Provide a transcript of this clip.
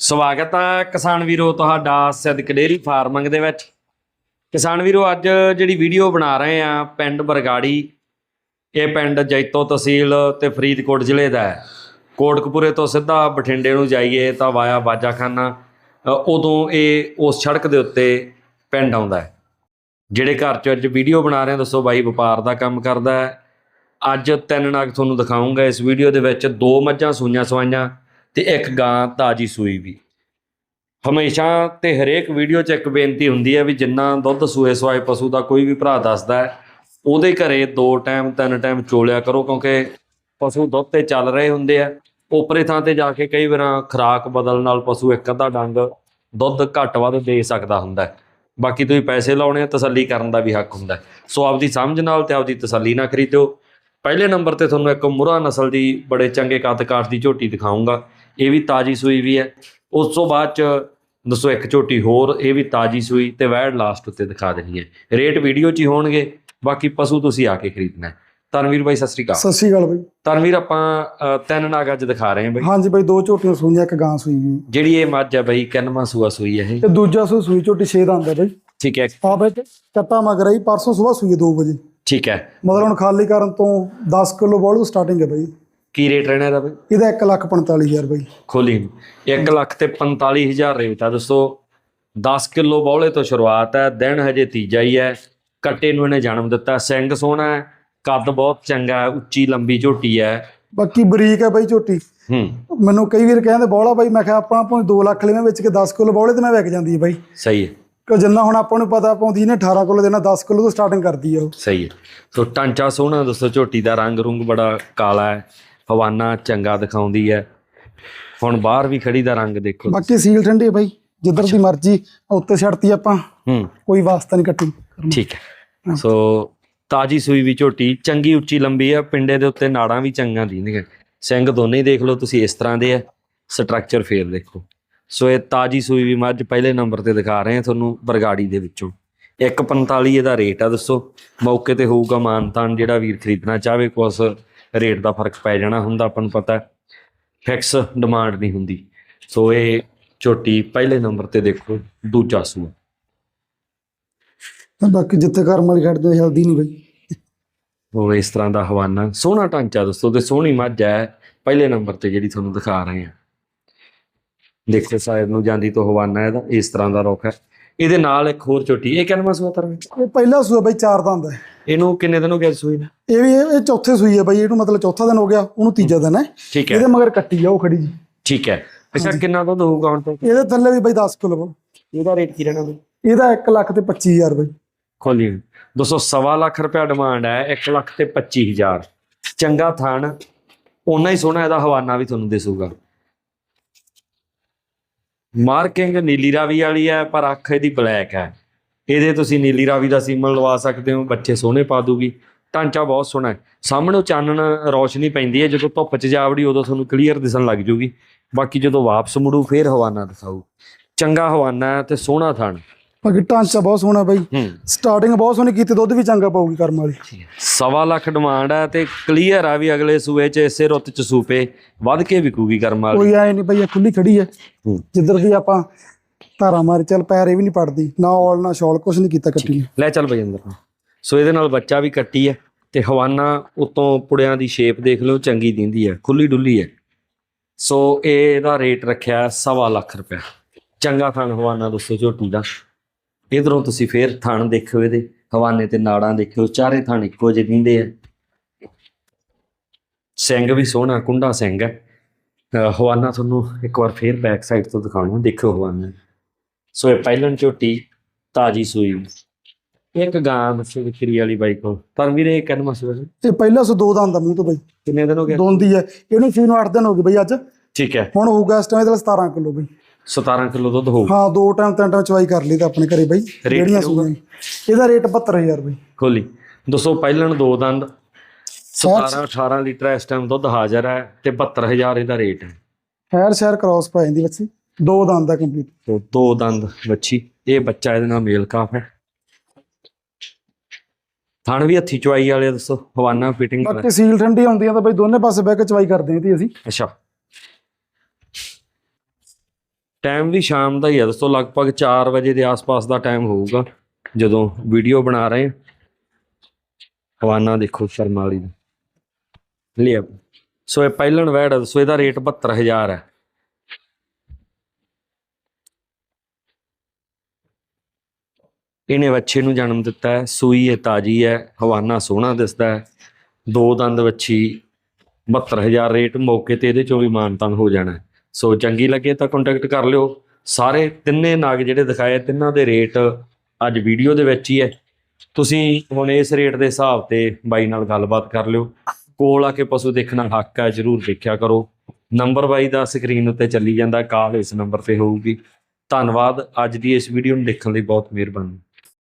ਸਵਾਗਤ ਹੈ ਕਿਸਾਨ ਵੀਰੋ ਤੁਹਾਡਾ ਸਿੱਧਕ ਡੇਰੀ ਫਾਰਮਿੰਗ ਦੇ ਵਿੱਚ। ਕਿਸਾਨ ਵੀਰੋ, ਅੱਜ ਜਿਹੜੀ ਵੀਡੀਓ ਬਣਾ ਰਹੇ ਆ ਪਿੰਡ ਬਰਗਾੜੀ, ਇਹ ਪਿੰਡ ਜੈਤੋ ਤਹਿਸੀਲ ਤੇ ਫਰੀਦਕੋਟ ਜ਼ਿਲ੍ਹੇ ਦਾ ਹੈ। ਕੋਟਕਪੂਰੇ ਤੋਂ ਸਿੱਧਾ ਬਠਿੰਡੇ ਨੂੰ ਜਾਈਏ ਤਾਂ ਵਾਇਆ ਬਾਜਾਖਾਨਾ ਉਦੋਂ ਇਹ ਉਸ ਸੜਕ ਦੇ ਉੱਤੇ ਪਿੰਡ ਆਉਂਦਾ ਹੈ। ਜਿਹੜੇ ਘਰ 'ਚ ਅੱਜ ਵੀਡੀਓ ਬਣਾ ਰਹੇ ਹਾਂ ਦੱਸੋ ਬਾਈ, ਵਪਾਰ ਦਾ ਕੰਮ ਕਰਦਾ ਹੈ। ਅੱਜ ਤਿੰਨ ਨਾਗ ਤੁਹਾਨੂੰ ਦਿਖਾਉਂਗਾ ਇਸ ਵੀਡੀਓ ਦੇ ਵਿੱਚ, ਦੋ ਮੱਝਾਂ ਸੂਈਆਂ ਸਵਾਈਆਂ। ਤੇ ਇੱਕ ਗਾਂ ਤਾਜੀ ਸੂਈ ਵੀ। ਹਮੇਸ਼ਾ ਤੇ ਹਰੇਕ ਵੀਡੀਓ 'ਚ ਇੱਕ ਬੇਨਤੀ ਹੁੰਦੀ ਹੈ ਵੀ ਜਿੰਨਾ ਦੁੱਧ ਸੂਏ ਸਵਾਏ ਪਸ਼ੂ ਦਾ ਕੋਈ ਵੀ ਭਰਾ ਦੱਸਦਾ ਹੈ, ਉਹਦੇ ਘਰੇ ਦੋ ਟਾਈਮ, ਤਿੰਨ ਟਾਈਮ ਚੋਲਿਆ ਕਰੋ ਕਿਉਂਕਿ ਪਸ਼ੂ ਦੁੱਧ ਤੇ ਚੱਲ ਰਹੇ ਹੁੰਦੇ ਆ। ਉਪਰੇ ਥਾਂ ਤੇ ਜਾ ਕੇ ਕਈ ਵਾਰਾਂ ਖੁਰਾਕ ਬਦਲਣ ਨਾਲ ਪਸ਼ੂ ਇੱਕ ਅੱਧਾ ਡੰਗ ਦੁੱਧ ਘੱਟ ਵੱਧ ਦੇ ਸਕਦਾ ਹੁੰਦਾ ਬਾਕੀ ਤੁਸੀਂ ਪੈਸੇ ਲਾਉਣੇ ਆ, ਤਸੱਲੀ ਕਰਨ ਦਾ ਵੀ ਹੱਕ ਹੁੰਦਾ ਸੋ ਆਪਦੀ ਸਮਝ ਨਾਲ ਤੇ ਆਪਦੀ ਤਸੱਲੀ ਨਾ ਖਰੀਦਿਓ। ਪਹਿਲੇ ਨੰਬਰ ਤੇ ਤੁਹਾਨੂੰ ਇੱਕ ਮੁਰਾ ਨਸਲ ਦੀ ਬੜੇ ਚੰਗੇ ਕੱਦ ਕਾਠ ਦੀ ਝੋਟੀ ਦਿਖਾਉਂਗਾ ਇਹ ਵੀ ਤਾਜੀ ਸੂਈ ਵੀ ਹੈ। ਉਸ ਤੋਂ ਬਾਅਦ ਚ ਦੱਸੋ ਇੱਕ ਝੋਟੀ ਹੋਰ ਇਹ ਵੀ ਤਾਜੀ ਸੂਈ ਤੇ ਵੈੜ ਲਾਸਟ ਉੱਤੇ ਦਿਖਾ ਦੇਣੀ ਹੈ। ਰੇਟ ਵੀਡੀਓ 'ਚ ਹੀ ਹੋਣਗੇ ਬਾਕੀ ਪਸ਼ੂ ਤੁਸੀਂ ਆ ਕੇ ਖਰੀਦਣਾ ਹੈ। ਤਨਵੀਰ ਬਾਈ ਸਤਿ ਸ੍ਰੀ ਅਕਾਲ। ਸਤਿ ਸ਼੍ਰੀ ਅਕਾਲ ਬਾਈ। ਤਨਵੀਰ ਆਪਾਂ ਤਿੰਨ ਨਾਗ ਅੱਜ ਦਿਖਾ ਰਹੇ ਹਾਂ ਬਾਈ। ਹਾਂਜੀ ਬਾਈ ਦੋ ਝੋਟੀਆਂ ਸੂਈਆਂ ਇੱਕ ਗਾਂ ਸੂਈ ਵੀ ਜਿਹੜੀ ਇਹ ਮੱਝ ਹੈ ਬਾਈ ਕਿੰਨਵਾਂ ਸੂਆ ਸੂਈ ਹੈ ਇਹ? ਤੇ ਦੂਜਾ ਸੂ ਸੂਈ ਝੋਟੀ 6 ਦਾ ਆਂਦਾ ਬਾਈ। ਠੀਕ ਹੈ। ਆ ਬਾਈ ਕੱਟਾ ਮਗਰ ਆਈ ਪਰਸੋਂ ਸਵੇਰ ਸੂਈ 2 ਵਜੇ। ਠੀਕ ਹੈ। ਮਤਲਬ ਹੁਣ ਖਾਲੀ ਕਰਨ ਤੋਂ 10 ਕਿਲੋ ਬੋਲ ਤੋਂ ਸਟਾਰਟਿੰਗ ਹੈ ਬਾਈ। ਕੀ ਰੇਟ ਰਹਿਣਾ ਇਹਦਾ ਬਾਈ? ਇਹਦਾ 1 ਲੱਖ 45000 ਬਾਈ। ਖੋਲੀ 1 ਲੱਖ ਤੇ 45000 ਰੇਟ ਆ। ਦੋਸਤੋ 10 ਕਿਲੋ ਬੌਲੇ ਤੋਂ ਸ਼ੁਰੂਆਤ ਹੈ ਦਿਨ ਹਜੇ ਤੀਜਾ ਹੀ ਹੈ। ਕੱਟੇ ਨੂੰ ਇਹਨੇ ਜਨਮ ਦਿੱਤਾ। ਸਿੰਘ ਸੋਹਣਾ ਹੈ ਕੱਦ ਬਹੁਤ ਚੰਗਾ ਹੈ ਉੱਚੀ ਲੰਬੀ ਝੋਟੀ ਹੈ। ਬਾਕੀ ਬਰੀਕ ਹੈ ਬਾਈ ਝੋਟੀ। ਹੂੰ। ਮੈਨੂੰ ਕਈ ਵੀਰ ਕਹਿੰਦੇ ਬੋਲਾ ਬਾਈ। ਮੈਂ ਕਿਹਾ ਆਪਾਂ ਭਾਵੇਂ 2 ਲੱਖ ਲੈਵੇਂ ਵਿੱਚ ਕੇ 10 ਕਿਲੋ ਬੋਲੇ ਤੇ ਮੈਂ ਵਿਕ ਜਾਂਦੀ ਹੈ ਬਾਈ। ਸਹੀ ਹੈ। ਕਿ ਜਿੰਨਾ ਹੁਣ ਆਪਾਂ ਨੂੰ ਪਤਾ ਪਾਉਂਦੀ ਨੇ 18 ਕਿਲੋ ਦੇਣਾ 10 ਕਿਲੋ ਤੋਂ ਸਟਾਰਟਿੰਗ ਕਰਦੀ ਆ ਉਹ। ਸਹੀ ਹੈ। ਸੋ ਟਾਂਚਾ ਸੋਹਣਾ ਦੋਸਤੋ ਝੋਟੀ ਦਾ ਰੰਗ ਰੁੰਗ ਬੜਾ ਕਾਲਾ ਹੈ। ਹਵਾਨਾ ਚੰਗਾ ਦਿਖਾਉਂਦੀ ਹੈ। ਹੁਣ ਬਾਹਰ ਵੀ ਖੜੀ ਦਾ ਰੰਗ ਦੇਖੋ ਬਾਕੀ ਸੀਲ ਠੰਡੀ ਹੈ ਬਾਈ ਜਿੱਧਰ ਦੀ ਮਰਜ਼ੀ ਉੱਤੇ ਛੱਡਤੀ ਆਪਾਂ। ਹੂੰ। ਕੋਈ ਵਾਸਤਾ ਨਹੀਂ ਕੱਟੀ। ਠੀਕ ਹੈ। ਸੋ ਤਾਜੀ ਸੂਈ ਵੀ ਝੋਟੀ ਚੰਗੀ ਉੱਚੀ ਲੰਬੀ ਆ ਪਿੰਡੇ ਦੇ ਉੱਤੇ ਨਾੜਾਂ ਵੀ ਚੰਗਾਂ ਦੀਂਦੀਆਂ ਸਿੰਘ ਦੋਨੇ ਹੀ ਦੇਖ ਲਓ ਤੁਸੀਂ ਇਸ ਤਰ੍ਹਾਂ ਦੇ ਆ ਸਟਰਕਚਰ ਫੇਰ ਦੇਖੋ। ਸੋ ਇਹ ਤਾਜੀ ਸੂਈ ਵੀ ਮੱਝ ਪਹਿਲੇ ਨੰਬਰ ਤੇ ਦਿਖਾ ਰਹੇ ਆ ਤੁਹਾਨੂੰ ਬਰਗਾੜੀ ਦੇ ਵਿੱਚੋਂ। 145 ਇਹਦਾ ਰੇਟ ਆ ਦੱਸੋ। ਮੌਕੇ ਤੇ ਹੋਊਗਾ ਮਾਨਤਾਨ ਜਿਹੜਾ ਵੀਰ ਖਰੀਦਣਾ ਚਾਹਵੇ ਕੁਛ ਰੇਟ ਦਾ ਫ਼ਰਕ ਪੈ ਜਾਣਾ ਹੁੰਦਾ ਆਪਾਂ ਨੂੰ ਪਤਾ ਫਿਕਸ ਡਿਮਾਂਡ ਨਹੀਂ ਹੁੰਦੀ। ਸੋ ਇਹ ਝੋਟੀ ਪਹਿਲੇ ਨੰਬਰ ਤੇ ਦੇਖੋ ਦੂਜਾ ਸੂਆ। ਬਾਕੀ ਜਿੱਥੇ ਕਰਮ ਵਾਲੀ ਖੜਦੇ ਹਲਦੀ ਨਹੀਂ ਬਈ। ਉਹ ਇਸ ਤਰ੍ਹਾਂ ਦਾ ਹਵਾਨਾ। ਸੋਹਣਾ ਢਾਂਚਾ ਦੋਸਤੋ ਤੇ ਸੋਹਣੀ ਮੱਝ ਹੈ ਪਹਿਲੇ ਨੰਬਰ ਤੇ ਜਿਹੜੀ ਤੁਹਾਨੂੰ ਦਿਖਾ ਰਹੇ ਹਾਂ। ਦੇਖੋ ਸਾਈਡ ਨੂੰ ਜਾਂਦੀ ਤੋਂ ਹਵਾਨਾ ਇਹਦਾ ਇਸ ਤਰ੍ਹਾਂ ਦਾ ਰੁੱਖ ਹੈ। ਇਹਦੇ ਨਾਲ ਇੱਕ ਹੋਰ ਝੋਟੀ ਇਹ ਕਿੰਨਵਾਂ ਸੂਆ ਤਰ ਇਹ ਪਹਿਲਾ ਸੂਆ ਬਈ ਚਾਰ ਦਾ ਹੁੰਦਾ ਹੈ। ਇਹਨੂੰ ਕਿੰਨੇ ਦਿਨ ਹੋ ਗਏ ਸੂਈ ਨੂੰ? ਇਹ ਵੀ ਇਹ ਚੌਥੇ ਸੂਈ ਹੈ ਬਈ ਇਹਨੂੰ ਮਤਲਬ ਚੌਥਾ ਦਿਨ ਹੋ ਗਿਆ ਉਹਨੂੰ ਤੀਜਾ ਦਿਨ ਹੈ। ਠੀਕ ਹੈ। ਇਹਦੇ ਮਗਰ ਕੱਟੀ ਆ ਉਹ ਖੜੀ ਜੀ। ਠੀਕ ਹੈ। ਅੱਛਾ ਕਿੰਨਾ ਦੁੱਧ ਹੋਊਗਾ ਹੁਣ ਤੱਕ? ਇਹਦੇ ਥੱਲੇ ਵੀ ਬਈ 10 ਕਿਲੋ। ਇਹਦਾ ਰੇਟ ਕੀ ਰਹਿਣਾ ਬਈ? ਇਹਦਾ 1 ਲੱਖ ਤੇ 25000 ਬਈ। ਖੋਲੀ ਦੋਸਤੋ ਸਵਾ ਲੱਖ ਰੁਪਇਆ ਡਿਮਾਂਡ ਹੈ 1 ਲੱਖ ਤੇ 25000 ਚੰਗਾ ਥਾਣ ਓਨਾ ਹੀ ਸੋਹਣਾ ਇਹਦਾ ਹਵਾਨਾ ਵੀ ਤੁਹਾਨੂੰ ਦਿਸੂਗਾ। ਮਾਰਕਿੰਗ ਨੀਲੀ ਰਾਵੀ ਵਾਲੀ ਹੈ, ਪਰ ਅੱਖ ਇਹਦੀ ਬਲੈਕ ਹੈ। ਇਹਦੇ ਤੁਸੀਂ ਨੀਲੀ ਰਾਵੀ ਦਾ ਸੀਮਨ ਲਵਾ ਸਕਦੇ ਹੋ, ਬੱਚੇ ਸੋਹਣੇ ਪਾ ਦੂਗੀ। ਢਾਂਚਾ ਬਹੁਤ ਸੋਹਣਾ ਹੈ। ਸਾਹਮਣੇ ਚਾਨਣ ਰੌਸ਼ਨੀ ਪੈਂਦੀ ਹੈ, ਜਦੋਂ ਧੁੱਪ ਚ ਜਾਵੜੀ ਉਦੋਂ ਤੁਹਾਨੂੰ ਕਲੀਅਰ ਦਿਸਣ ਲੱਗ ਜੂਗੀ। ਬਾਕੀ ਜਦੋਂ ਵਾਪਸ ਮੁੜੂ, ਫੇਰ ਹਵਾਨਾ ਦਿਖਾਊ। ਚੰਗਾ ਹਵਾਨਾ ਹੈ ਤੇ ਸੋਹਣਾ ਥਣ। ਬਾਕੀ ਢਾਂਚਾ ਬਹੁਤ ਸੋਹਣਾ ਬਈ। ਸਟਾਰਟਿੰਗ ਬਹੁਤ ਸੋਹਣੀ ਕੀਤੀ ਦੁੱਧ ਵੀ ਚੰਗਾ ਪਾਊਗੀ ਕਰਮ ਵਾਲੀ। ਸਵਾ ਲੱਖ ਡਿਮਾਂਡ ਹੈ ਤੇ ਕਲੀਅਰ ਆ ਵੀ ਅਗਲੇ ਸੂਏ ਚ ਇਸੇ ਰੁੱਤ ਚ ਸੂਪੇ ਵੱਧ ਕੇ ਵਿਕੂਗੀ ਕਰਮ ਵਾਲੀ। ਕੋਈ ਐ ਨਹੀਂ ਬਈ ਇਹ ਖੁੱਲੀ ਖੜੀ ਹੂੰ। ਜਿੱਧਰ ਦੀ ਆਪਾਂ ਧਾਰਾ ਮਾਰ ਚੱਲ ਪੈਰ ਇਹ ਵੀ ਨਹੀਂ ਪੜਦੀ। ਨਾ ਔਲ ਨਾ ਸ਼ੌਲ ਕੁਛ ਨਹੀਂ ਕੀਤਾ ਕੱਟੀ। ਲੈ ਚੱਲ ਬਈ ਅੰਦਰ। ਸੋ ਇਹਦੇ ਨਾਲ ਬੱਚਾ ਵੀ ਕੱਟੀ ਹੈ ਤੇ ਹਵਾਨਾ ਉਤੋਂ ਪੁੜਿਆਂ ਦੀ ਸ਼ੇਪ ਦੇਖ ਲਓ ਚੰਗੀ ਦਿੰਦੀ ਹੈ ਖੁੱਲੀ ਡੁੱਲੀ ਹੈ। ਸੋ ਇਹ ਇਹਦਾ ਰੇਟ ਰੱਖਿਆ ਸਵਾ ਲੱਖ ਰੁਪਏ ਚੰਗਾ ਥਣ ਹਵਾਨਾ ਦੋਸਤੋ ਝੋਟੀ ਦਾ। ਇਧਰੋਂ ਤੁਸੀਂ ਫੇਰ ਥਣ ਦੇਖਿਓ ਇਹਦੇ ਹਵਾਨੇ ਤੇ ਨਾੜਾਂ ਦੇਖਿਓ ਚਾਰੇ ਥਣ ਇੱਕੋ ਜਿਹੇ ਦਿੰਦੇ ਆ। ਸਿੰਘ ਵੀ ਸੋਹਣਾ ਕੁੰਡਾ ਸਿੰਘ ਹੈ। ਹਵਾਨਾ ਤੁਹਾਨੂੰ ਇੱਕ ਵਾਰ ਫੇਰ ਬੈਕ ਸਾਈਡ ਤੋਂ ਦਿਖਾਉਣਾ ਦੇਖਿਓ ਹਵਾਨਾ। ਸੋ ਇਹ ਪਹਿਲਣ ਝੋਟੀ ਤਾਜੀ ਸੂਈ। ਇੱਕ ਗਾਂ ਮੱਛੀ ਵਿਕਰੀ ਵਾਲੀ ਬਾਈ ਕੋਲ। ਪਰ ਵੀਰੇ ਇਹ ਕਹਿੰਦਾ ਮਸੂਆ ਇਹ ਪਹਿਲਾ ਸੂ ਦੋ ਦਾ ਹੁੰਦਾ ਮੂੰਹ ਤੋਂ ਬਈ। ਕਿੰਨੇ ਦਿਨ ਹੋ ਗਏ? ਦੋਂਦੀ ਹੈ। ਇਹਨੂੰ ਸੂਈ ਨੂੰ 8 ਦਿਨ ਹੋ ਗਏ ਬਈ ਅੱਜ। ਠੀਕ ਹੈ। ਹੁਣ ਹੋਊਗਾ ਇਸ ਟਾਈਮ ਇਹਦਾ 17 ਕਿਲੋ ਬਈ। 17 ਕਿਲੋ ਦੁੱਧ ਹੋਊ। ਹਾਂ ਦੋ ਟਾਈਮ ਤਿੰਨ ਟਾਈਮ ਚਵਾਈ ਕਰ ਲਈ ਤਾਂ ਆਪਣੇ ਘਰੇ ਬਈ ਜਿਹੜੀਆਂ? ਸੂਈਆਂ। ਇਹਦਾ ਰੇਟ 72000 ਬਈ। ਖੋਲੀ। 200 ਪਹਿਲਣ ਦੋ ਦੰਦ 17 18 ਲੀਟਰ ਇਸ ਟਾਈਮ ਦੁੱਧ ਹਾਜ਼ਰ ਹੈ ਤੇ 72000 ਇਹਦਾ ਰੇਟ ਹੈ। ਹੈਰ ਸ਼ਹਿਰ ਕ੍ਰਾਸ ਪਾ ਜਾਂਦੀ ਬੱਚੀ। ਦੋ ਦੰਦ ਦਾ ਕੰਪਲੀਟ ਦੋ ਦੰਦ ਵੱਛੀ ਇਹ ਬੱਚਾ ਇਹਦੇ ਨਾਲ ਮੇਲ ਕਾਫ ਹੈ। ਥਣ ਵੀ ਹੱਥੀ ਚਵਾਈ ਵਾਲੇ ਦੱਸੋ ਹਵਾਨਾ ਫਿਟਿੰਗ ਬਾਕੀ ਸੀਲ ਠੰਡੀ ਹੁੰਦੀਆਂ ਤਾਂ ਬਈ ਦੋਨੇ ਪਾਸੇ ਬਹਿ ਕੇ ਚਵਾਈ ਕਰਦੇ ਆਂ ਤੀ ਅਸੀਂ। ਅੱਛਾ। ਟਾਈਮ ਵੀ ਸ਼ਾਮ ਦਾ ਹੀ ਹੈ ਦੋਸਤੋ ਲਗਭਗ 4 ਵਜੇ ਦੇ ਆਸ-ਪਾਸ ਦਾ ਟਾਈਮ ਹੋਊਗਾ, ਜਦੋਂ ਵੀਡੀਓ ਬਣਾ ਰਹੇ ਹਾਂ। ਹਵਾਨਾ ਦੇਖੋ ਸ਼ਰਮ ਵਾਲੀ ਦਾ। ਲਿਆ। ਸੋ ਇਹ ਪਹਿਲਣ ਵੈੜ ਹੈ ਸੋ ਇਹਦਾ ਰੇਟ 72000 ਹੈ ਇਹਨੇ ਬੱਚੇ ਨੂੰ ਜਨਮ ਦਿੱਤਾ ਹੈ, ਸੂਈ ਇਹ ਤਾਜੀ ਹੈ, ਹਵਾਨਾ ਸੋਹਣਾ ਦਿਸਦਾ ਹੈ। ਦੋ ਦੰਦ ਵੱਛੀ 72000 ਰੇਟ ਮੌਕੇ ਤੇ ਇਹਦੇ ਚੋਂ ਵੀ ਮਾਨਤਨ ਹੋ ਜਾਣਾ ਸੋ ਚੰਗੀ ਲੱਗੇ ਤਾਂ ਕੰਟੈਕਟ ਕਰ ਲਿਓ। ਸਾਰੇ ਤਿੰਨੇ ਨਾਗ ਜਿਹੜੇ ਦਿਖਾਏ, ਤਿੰਨਾਂ ਦੇ ਰੇਟ ਅੱਜ ਵੀਡੀਓ ਦੇ ਵਿੱਚ ਹੀ ਹੈ। ਤੁਸੀਂ ਹੁਣ ਇਸ ਰੇਟ ਦੇ ਹਿਸਾਬ ਤੇ ਬਾਈ ਨਾਲ ਗੱਲਬਾਤ ਕਰ ਲਿਓ। ਕੋਲ ਆ ਕੇ ਪਸ਼ੂ ਦੇਖਣਾ ਹੱਕ ਹੈ, ਜਰੂਰ ਦੇਖਿਆ ਕਰੋ। ਨੰਬਰ ਬਾਈ ਦਾ ਸਕਰੀਨ ਉੱਤੇ ਚੱਲੀ ਜਾਂਦਾ ਕਾਲ ਇਸ ਨੰਬਰ ਤੇ ਹੋਊਗੀ। ਧੰਨਵਾਦ, ਅੱਜ ਦੀ ਇਸ ਵੀਡੀਓ ਨੂੰ ਦੇਖਣ ਲਈ ਬਹੁਤ ਮਿਹਰਬਾਨੀ।